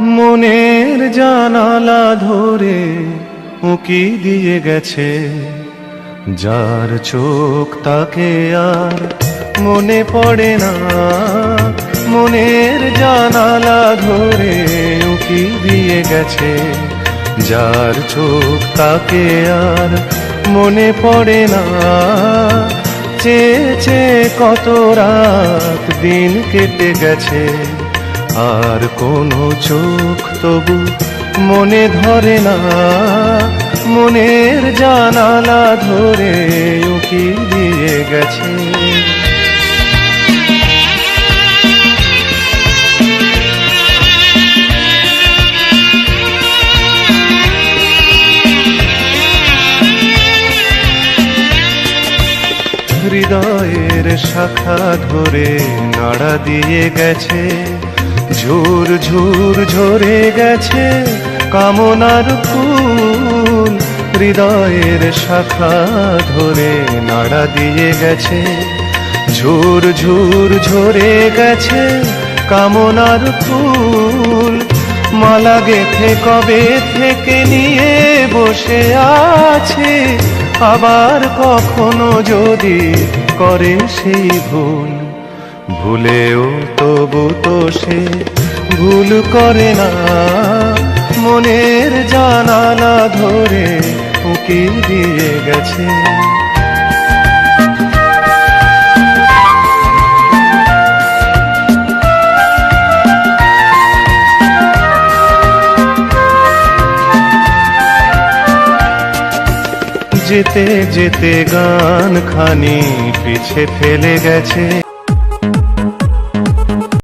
মনের জানালা ধরে উকি দিয়ে গেছে। যার চোখ তাকে আর মনে পড়ে না। মনের জানালা ধরে উকি দিয়ে গেছে। যার চোখ তাকে আর মনে পড়ে না। চেয়ে চেয়ে কত রাত দিন কেটে গেছে। আর কোনো চোখ তবু মনে ধরে না। মনের জানালা ধরে উকি দিয়ে গেছে। হৃদয়ের শাখা ধরে নাড়া দিয়ে গেছে। ঝুর ঝুর ঝরে গেছে কামনার ফুল। হৃদয়ের শাখা ধরে নাড়া দিয়ে গেছে। ঝুর ঝুর ঝরে গেছে কামনার ফুল। মালা গেথে কবে থেকে নিয়ে বসে আছে? আবার কখনো যদি করে সেই ভুল। ভুলেও তবু তো সে ভুল করে না। মনের জানালা ধরে উকি দিয়ে গেছে। যেতে যেতে গান খানি পিছে ফেলে গেছে।